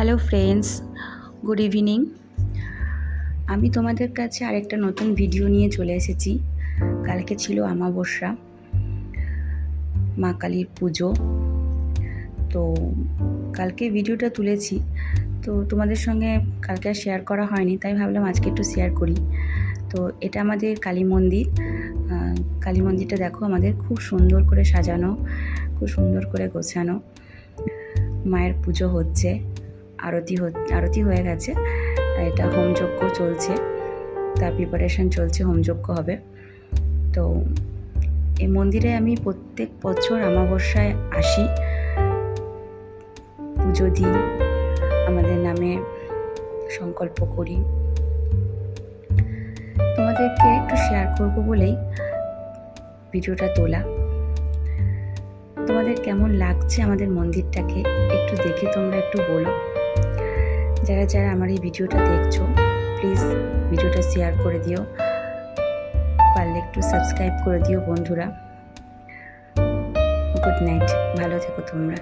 Hello friends good evening আমি তোমাদের কাছে আরেকটা নতুন ভিডিও নিয়ে চলে এসেছি। কালকে ছিল আমাবস্যা মা কালীর পুজো। তো কালকে ভিডিওটা তুলেছি। তো তোমাদের সঙ্গে কালকে আর শেয়ার করা হয়নি, তাই ভাবলাম আজকে একটু শেয়ার করি। তো এটা আমাদের কালী মন্দির। কালী মন্দিরটা দেখো, আমাদের খুব সুন্দর করে সাজানো, খুব সুন্দর করে গোছানো। মায়ের পুজো হচ্ছে। আরতি আরতি হয়ে গেছে। এটা হোমযজ্ঞ চলছে। তার প্রিপারেশন চলছে হোমযজ্ঞ হবে। তো এই মন্দিরে আমি প্রত্যেক বছর অমাবস্যায় আসি। পুজো দিই, আমাদের নামে সংকল্প করি। তোমাদেরকে একটু শেয়ার করব বলেই ভিডিওটা তোলা। তোমাদের কেমন লাগছে আমাদের মন্দিরটাকে একটু দেখে তোমরা একটু বলো। যারা যারা আমার এই ভিডিওটা দেখছ প্লিজ ভিডিওটা শেয়ার করে দিও। পারলে একটু সাবস্ক্রাইব করে দিও বন্ধুরা। গুড নাইট ভালো থেকো তোমরা।